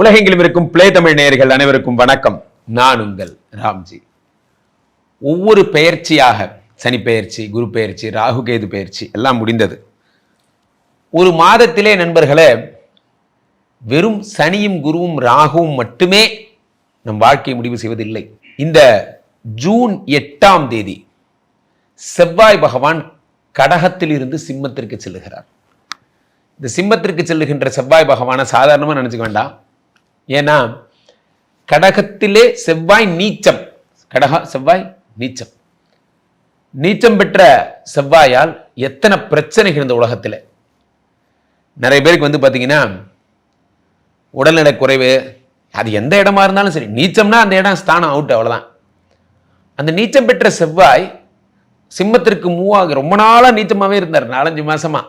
உலகெங்கிலும் இருக்கும் பிளே தமிழ் நேயர்கள் அனைவருக்கும் வணக்கம். நான் உங்கள் ராம்ஜி. ஒவ்வொரு பெயர்ச்சியாக சனி பெயர்ச்சி குரு பெயர்ச்சி ராகு கேது பெயர்ச்சி எல்லாம் முடிந்தது. ஒரு மாதத்திலே நண்பர்களே வெறும் சனியும் குருவும் ராகுவும் மட்டுமே நம் வாழ்க்கையை முடிவு செய்வதில்லை. இந்த ஜூன் எட்டாம் தேதி செவ்வாய் பகவான் கடகத்தில் இருந்து சிம்மத்திற்கு செல்லுகிறார். இந்த சிம்மத்திற்கு செல்லுகின்ற செவ்வாய் பகவானை சாதாரணமாக நினச்சிக்க வேண்டாம். ஏன்னா கடகத்திலே செவ்வாய் நீச்சம். கடக செவ்வாய் நீச்சம். நீச்சம் பெற்ற செவ்வாயால் எத்தனை பிரச்சனைகள் இந்த உலகத்தில்? நிறைய பேருக்கு வந்து பார்த்தீங்கன்னா உடல்நல குறைவு அது எந்த இடமா இருந்தாலும் சரி நீச்சம்னா அந்த இடம் ஸ்தானம் அவுட் அவ்வளோதான் அந்த நீச்சம் பெற்ற செவ்வாய் சிம்மத்திற்கு மூவாக ரொம்ப நாளாக நீச்சமாகவே இருந்தார். நாலஞ்சு மாசமா.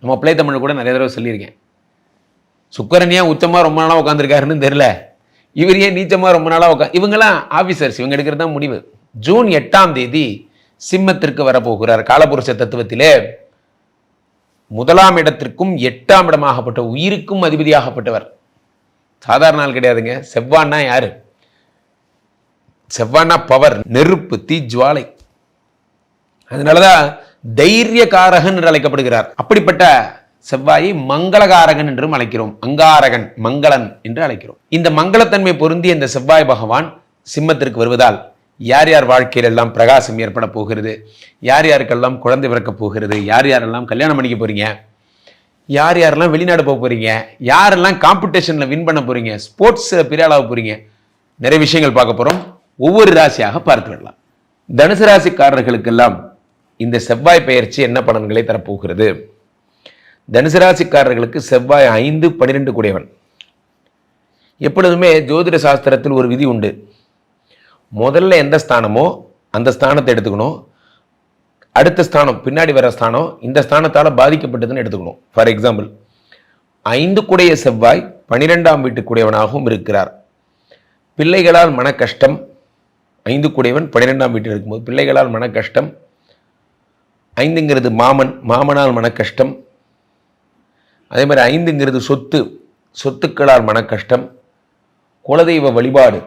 நம்ம பிள்ளை தமிழ் கூட நிறைய தடவை சொல்லியிருக்கேன். சுக்கரன் ஏன் உச்சமாக ரொம்ப நாளாக உட்காந்துருக்காருன்னு தெரில இவர் ஏன் நீச்சமாக ரொம்ப நாளாக உட்கா இவங்கெல்லாம் ஆஃபீஸர்ஸ் இவங்க எடுக்கிறது தான் முடிவு. ஜூன் எட்டாம் தேதி சிம்மத்திற்கு வரப்போகிறார். காலபுருஷ தத்துவத்திலே முதலாம் இடத்திற்கும் எட்டாம் இடமாகப்பட்ட உயிருக்கும் அதிபதியாகப்பட்டவர். சாதாரண ஆள் கிடையாதுங்க. செவ்வான்னா யாரு? செவ்வானா பவர் நெருப்பு தீ ஜுவாலை. அதனாலதான் தைரியகாரகன் என்று அழைக்கப்படுகிறார். அப்படிப்பட்ட செவ்வாயை மங்களகாரகன் என்றும் அழைக்கிறோம். அங்காரகன் மங்களன் என்று அழைக்கிறோம். இந்த மங்களத்தன்மை பொருந்திய இந்த செவ்வாய் பகவான் சிம்மத்திற்கு வருவதால் யார் யார் வாழ்க்கையில் எல்லாம் பிரகாசம் ஏற்பட போகிறது? யார் யாருக்கெல்லாம் குழந்தை பிறக்க போகிறது? யார் யாரெல்லாம் கல்யாணம் பண்ணிக்க போறீங்க? யார் யாரெல்லாம் வெளிநாடு போக போறீங்க? யாரெல்லாம் காம்படிஷன்ல வின் பண்ண போறீங்க? ஸ்போர்ட்ஸ் பிரியாளாக போகிறீங்க போறீங்க? நிறைய விஷயங்கள் பார்க்க போறோம். ஒவ்வொரு ராசியாக பார்த்து விடலாம். தனுசு ராசிக்காரர்களுக்கெல்லாம் இந்த செவ்வாய் பெயர்ச்சி என்ன பலன்களை தரப்போகிறது தனுசு ராசிக்காரர்களுக்கு செவ்வாய் ஐந்து பன்னிரெண்டு கூடியவன். எப்பொழுதுமே ஜோதிட சாஸ்திரத்தில் ஒரு விதி உண்டு. முதல்ல எந்த ஸ்தானமோ அந்த ஸ்தானத்தை எடுத்துக்கணும். அடுத்த ஸ்தானம் பின்னாடி வர ஸ்தானம் இந்த ஸ்தானத்தால் பாதிக்கப்பட்டதுன்னு எடுத்துக்கணும். ஃபார் எக்ஸாம்பிள் ஐந்து குடைய செவ்வாய் பனிரெண்டாம் வீட்டுக்குடையவனாகவும் இருக்கிறார். பிள்ளைகளால் மன கஷ்டம் ஐந்து குடையவன் பன்னிரெண்டாம் வீட்டில் இருக்கும்போது பிள்ளைகளால் மன கஷ்டம் ஐந்துங்கிறது மாமன் மாமனால் மன கஷ்டம் அதே மாதிரி ஐந்துங்கிறது சொத்து. சொத்துக்களால் மன கஷ்டம் குலதெய்வ வழிபாடு.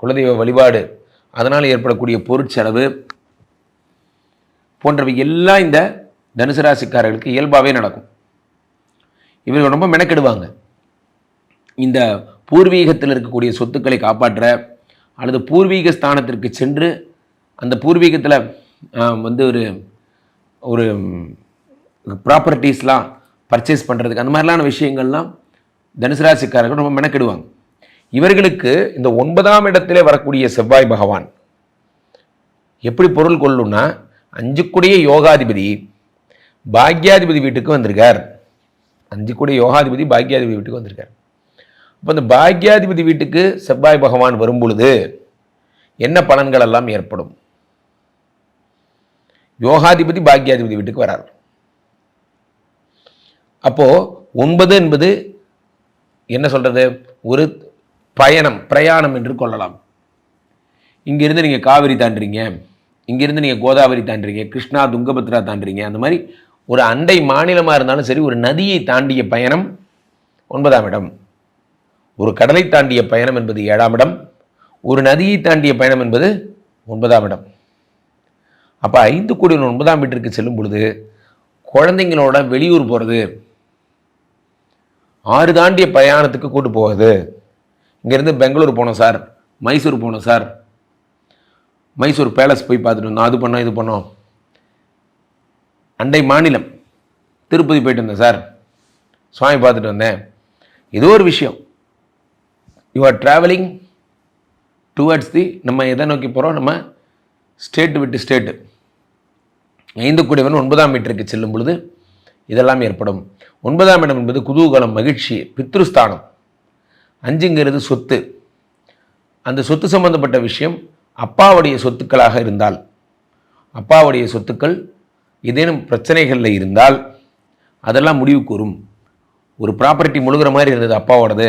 குலதெய்வ வழிபாடு. அதனால் ஏற்படக்கூடிய பொருட்செலவு போன்றவை எல்லாம் இந்த தனுசு ராசிக்காரர்களுக்கு இயல்பாகவே நடக்கும். இவர்கள் ரொம்ப மெனக்கெடுவாங்க. இந்த பூர்வீகத்தில் இருக்கக்கூடிய சொத்துக்களை காப்பாற்ற அல்லது பூர்வீக ஸ்தானத்திற்கு சென்று அந்த பூர்வீகத்தில் வந்து ஒரு ஒரு ப்ராப்பர்ட்டிஸ்லாம் பர்ச்சேஸ் பண்ணுறதுக்கு அந்த மாதிரிலான விஷயங்கள்லாம் தனுசு ராசிக்காரர்கள் ரொம்ப மெனக்கெடுவாங்க. இவர்களுக்கு இந்த ஒன்பதாம் இடத்திலே வரக்கூடிய செவ்வாய் பகவான் எப்படி பொருள் கொள்ளும்னா அஞ்சுக்குடைய யோகாதிபதி பாக்யாதிபதி வீட்டுக்கு வந்திருக்கார். அஞ்சுக்குடைய யோகாதிபதி பாக்யாதிபதி வீட்டுக்கு வந்திருக்கார். அப்போ இந்த பாக்யாதிபதி வீட்டுக்கு செவ்வாய் பகவான் வரும் பொழுது என்ன பலன்கள் எல்லாம் ஏற்படும்? யோகாதிபதி பாக்யாதிபதி வீட்டுக்கு வரார். அப்போது ஒன்பது என்பது என்ன சொல்கிறது ஒரு பயணம் பிரயாணம் என்று கொள்ளலாம். இங்கிருந்து நீங்கள் காவிரி தாண்டுறீங்க. இங்கிருந்து நீங்கள் கோதாவரி தாண்டுறீங்க கிருஷ்ணா துங்கபத்ரா தாண்டுறீங்க. அந்த மாதிரி ஒரு அண்டை மாநிலமாக இருந்தாலும் சரி ஒரு நதியை தாண்டிய பயணம் ஒன்பதாம் இடம். ஒரு கடலை தாண்டிய பயணம் என்பது ஏழாம் இடம். ஒரு நதியை தாண்டிய பயணம் என்பது ஒன்பதாம் இடம். அப்போ ஐந்து கோடி ஒன்பதாம் வீட்டிற்கு செல்லும் பொழுது குழந்தைங்களோட வெளியூர் போகிறது ஆறு தாண்டிய பிரயாணத்துக்கு கூட்டு போகுது. இங்கேருந்து பெங்களூர் போனோம் சார். மைசூர் போனோம் சார். மைசூர் பேலஸ் போய் பார்த்துட்டு வந்தோம். அது பண்ணோம் இது பண்ணோம். அண்டை மாநிலம். திருப்பதி போயிட்டு வந்தேன் சார். சுவாமி பார்த்துட்டு வந்தேன். ஏதோ ஒரு விஷயம். You are travelling towards the நம்ம எதை நோக்கி போகிறோம் நம்ம ஸ்டேட்டு விட்டு ஸ்டேட்டு ஐந்து கூடியவன் ஒன்பதாம் மீட்டருக்கு செல்லும் பொழுது இதெல்லாம் ஏற்படும். ஒன்பதாம் இடம் என்பது குதூகலம் மகிழ்ச்சி பித்ருஸ்தானம். அஞ்சுங்கிறது சொத்து. அந்த சொத்து சம்பந்தப்பட்ட விஷயம் அப்பாவுடைய சொத்துக்களாக இருந்தால் அப்பாவுடைய சொத்துக்கள் ஏதேனும் பிரச்சனைகளில் இருந்தால் அதெல்லாம் முடிவு கூறும். ஒரு ப்ராப்பர்ட்டி முழுகிற மாதிரி இருந்தது அப்பாவோடது.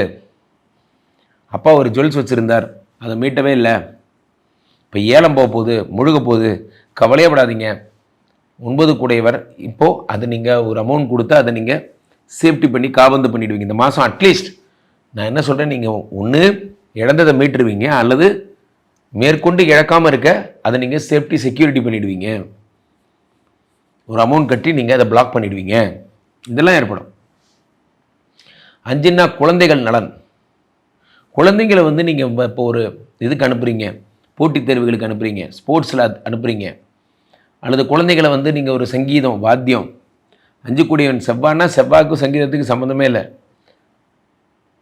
அப்பா ஒரு ஜுவல்ஸ் வச்சுருந்தார். அதை மீட்டவே இல்லை. இப்போ ஏலம் போக போகுது முழுக போகுது கவலையப்படாதீங்க ஒன்பது கூடையவர். இப்போது அது நீங்கள் ஒரு அமௌண்ட் கொடுத்து அதை நீங்கள் சேஃப்டி பண்ணி காபந்து பண்ணிவிடுவீங்க இந்த மாதம் அட்லீஸ்ட் நான் என்ன சொல்கிறேன் நீங்கள் ஒன்று இழந்ததை மீட்டுருவீங்க அல்லது மேற்கொண்டு இழக்காமல் இருக்க அதை நீங்கள் சேஃப்டி செக்யூரிட்டி பண்ணிவிடுவீங்க ஒரு அமௌண்ட் கட்டி நீங்கள் அதை பிளாக் பண்ணிவிடுவீங்க இதெல்லாம் ஏற்படும். அஞ்சுன்னா குழந்தைகள் நலன். குழந்தைங்களை வந்து நீங்கள் இப்போ ஒரு இதுக்கு அனுப்புகிறீங்க போட்டித் தேர்வுகளுக்கு அனுப்புகிறீங்க ஸ்போர்ட்ஸில் அனுப்புகிறீங்க அல்லது குழந்தைகளை வந்து நீங்கள் ஒரு சங்கீதம் வாத்தியம் அஞ்சு கூடியவன் செவ்வாய்னா செவ்வாய்க்கும் சங்கீதத்துக்கு சம்மந்தமே இல்லை.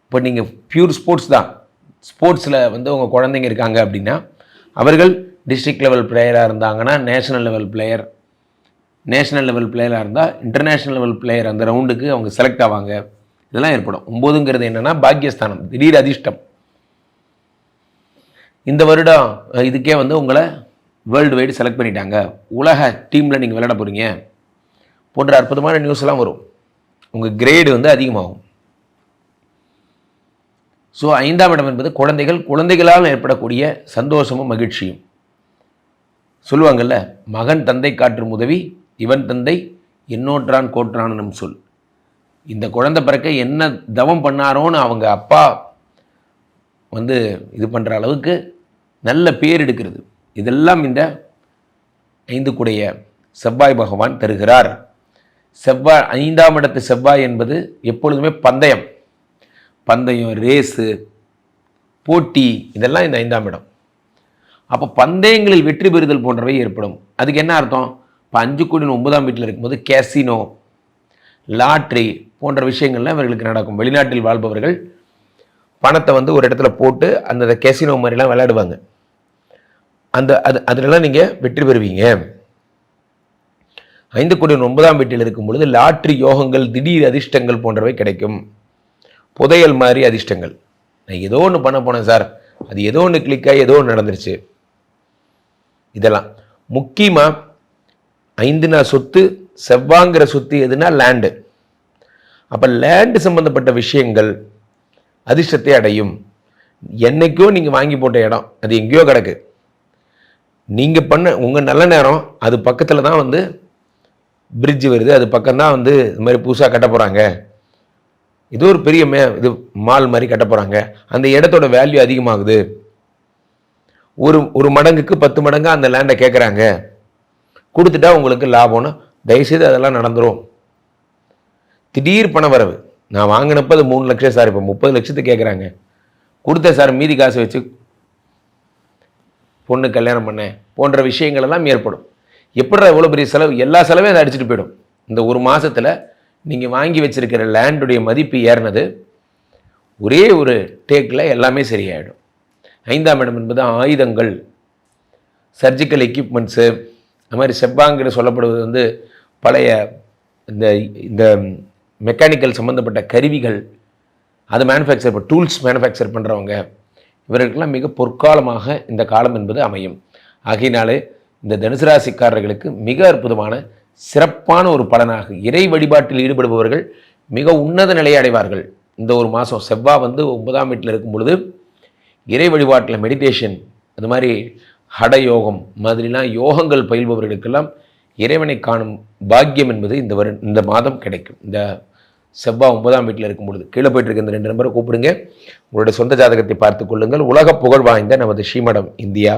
இப்போ நீங்கள் பியூர் ஸ்போர்ட்ஸ் தான். ஸ்போர்ட்ஸில் வந்து உங்கள் குழந்தைங்க இருக்காங்க அப்படின்னா அவர்கள் டிஸ்ட்ரிக்ட் லெவல் பிளேயராக இருந்தாங்கன்னா national level player national level பிளேயராக இருந்தால் இன்டர்நேஷ்னல் லெவல் பிளேயர் அந்த ரவுண்டுக்கு அவங்க செலக்ட் ஆவாங்க. இதெல்லாம் ஏற்படும். ஒம்போதுங்கிறது என்னென்னா பாக்கியஸ்தானம் திடீர் அதிர்ஷ்டம். இந்த வருடம் இதுக்கே வந்து உங்களை வேர்ல்டு வைடு செலக்ட் பண்ணிட்டாங்க. உலக டீமில் நீங்கள் விளையாட போகிறீங்க போன்ற அற்புதமான நியூஸ்லாம் வரும். உங்கள் கிரேடு வந்து அதிகமாகும். ஸோ ஐந்தாம் இடம் என்பது குழந்தைகள் குழந்தைகளால் ஏற்படக்கூடிய சந்தோஷமும் மகிழ்ச்சியும். சொல்லுவாங்கல்ல மகன் தந்தை காற்றும் உதவி இவன் தந்தை என்னோற்றான் கோற்றானும் சொல். இந்த குழந்தை பிறக்க என்ன தவம் பண்ணாரோன்னு அவங்க அப்பா வந்து இது பண்ணுற அளவுக்கு நல்ல பேர் எடுக்கிறது. இதெல்லாம் இந்த ஐந்து செவ்வாய் பகவான் தருகிறார். செவ்வாய் ஐந்தாம் இடத்து செவ்வாய் என்பது எப்பொழுதுமே பந்தயம். பந்தயம் ரேஸு போட்டி இதெல்லாம் இந்த ஐந்தாம் இடம். அப்போ பந்தயங்களில் வெற்றி பெறுதல் போன்றவை ஏற்படும். அதுக்கு என்ன அர்த்தம்? இப்போ அஞ்சு கோடி ஒன்பதாம் வீட்டில் இருக்கும்போது கேசினோ லாட்ரி போன்ற விஷயங்கள்லாம் இவர்களுக்கு நடக்கும். வெளிநாட்டில் வாழ்பவர்கள் பணத்தை வந்து ஒரு இடத்துல போட்டு அந்த கேசினோ மாதிரிலாம் விளையாடுவாங்க. அந்த அது அதிலெல்லாம் நீங்கள் வெற்றி பெறுவீங்க. ஐந்து கோடி ஒன்பதாம் வீட்டில் இருக்கும் பொழுது லாட்ரி யோகங்கள் திடீர் அதிர்ஷ்டங்கள் போன்றவை கிடைக்கும். புதையல் மாதிரி அதிர்ஷ்டங்கள். நான் ஏதோ ஒன்று பண்ண போனேன் சார். அது ஏதோ ஒன்று கிளிக்காக ஏதோ ஒன்று நடந்துருச்சு. இதெல்லாம். முக்கியமாக ஐந்து நாள் சொத்து செவ்வாங்கிற சொத்து எதுனா லேண்டு அப்போ லேண்டு சம்மந்தப்பட்ட விஷயங்கள் அதிர்ஷ்டத்தை அடையும். என்னைக்கோ நீங்கள் வாங்கி போட்ட இடம். அது எங்கேயோ கிடக்கு. நீங்கள் பண்ண உங்கள் நல்ல நேரம் அது பக்கத்தில் தான் வந்து பிரிட்ஜ் வருது. அது பக்கம்தான் வந்து இது மாதிரி புதுசாக கட்ட போகிறாங்க இது ஒரு பெரிய மே இது மால் மாதிரி கட்ட போகிறாங்க அந்த இடத்தோட வேல்யூ அதிகமாகுது. ஒரு ஒரு மடங்குக்கு பத்து மடங்கு அந்த லேண்டை கேட்குறாங்க கொடுத்துட்டா உங்களுக்கு லாபம்னு தயவுசெய்து அதெல்லாம் நடந்துடும் திடீர் பண வரவு. நான் வாங்கினப்போ அது மூணு லட்சம் சார் இப்போ முப்பது லட்சத்துக்கு கேட்குறாங்க கொடுத்த சார் மீதி காசு வச்சு பொண்ணு கல்யாணம் பண்ண போன்ற விஷயங்கள் எல்லாம் ஏற்படும். எப்படி எவ்வளோ பெரிய செலவு? எல்லா செலவையும் அதை அடிச்சுட்டு போயிடும். இந்த ஒரு மாதத்தில் நீங்கள் வாங்கி வச்சுருக்கிற லேண்டுடைய மதிப்பு ஏறினது ஒரே ஒரு டேக்கில் எல்லாமே சரியாயிடும். ஐந்தாம் இடம் என்பது ஆயுதங்கள் சர்ஜிக்கல் எக்யூப்மெண்ட்ஸு அது மாதிரி செப்பாங்கிற சொல்லப்படுவது வந்து பழைய இந்த இந்த மெக்கானிக்கல் சம்மந்தப்பட்ட கருவிகள் அது மேனுஃபேக்சர் இப்போ டூல்ஸ் மேனுஃபேக்சர் பண்ணுறவங்க இவர்களுக்கெல்லாம் மிக பொற்காலமாக இந்த காலம் என்பது அமையும். ஆகையினாலே இந்த தனுசு ராசிக்காரர்களுக்கு மிக அற்புதமான சிறப்பான ஒரு பலனாக இறை வழிபாட்டில் ஈடுபடுபவர்கள் மிக உன்னத நிலையை அடைவார்கள். இந்த ஒரு மாதம் செவ்வாய் வந்து ஒன்பதாம் வீட்டில் இருக்கும் பொழுது இறை வழிபாட்டில் மெடிடேஷன் அது மாதிரி ஹட யோகம் மாதிரிலாம் யோகங்கள் பயில்பவர்களுக்கெல்லாம் இறைவனை காணும் பாக்கியம் என்பது இந்த வரு இந்த மாதம் கிடைக்கும். இந்த செவ்வாய் ஒன்பதாம் வீட்டில் இருக்கும் பொழுது கீழே போயிட்டு இருக்க இந்த ரெண்டு நம்பரை கூப்பிடுங்க. உங்களுடைய சொந்த ஜாதகத்தை பார்த்து கொள்ளுங்கள். உலக புகழ் வாய்ந்த நமது ஸ்ரீமடம் இந்தியா.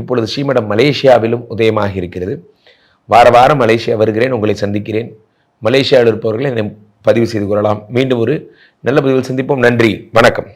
இப்பொழுது ஸ்ரீமடம் மலேசியாவிலும் உதயமாக இருக்கிறது. வார வாரம் மலேசியா வருகிறேன் உங்களை சந்திக்கிறேன். மலேசியாவில் இருப்பவர்களை என்னை பதிவு செய்து கொள்ளலாம். மீண்டும் ஒரு நல்ல பதிவில் சந்திப்போம். நன்றி. வணக்கம்.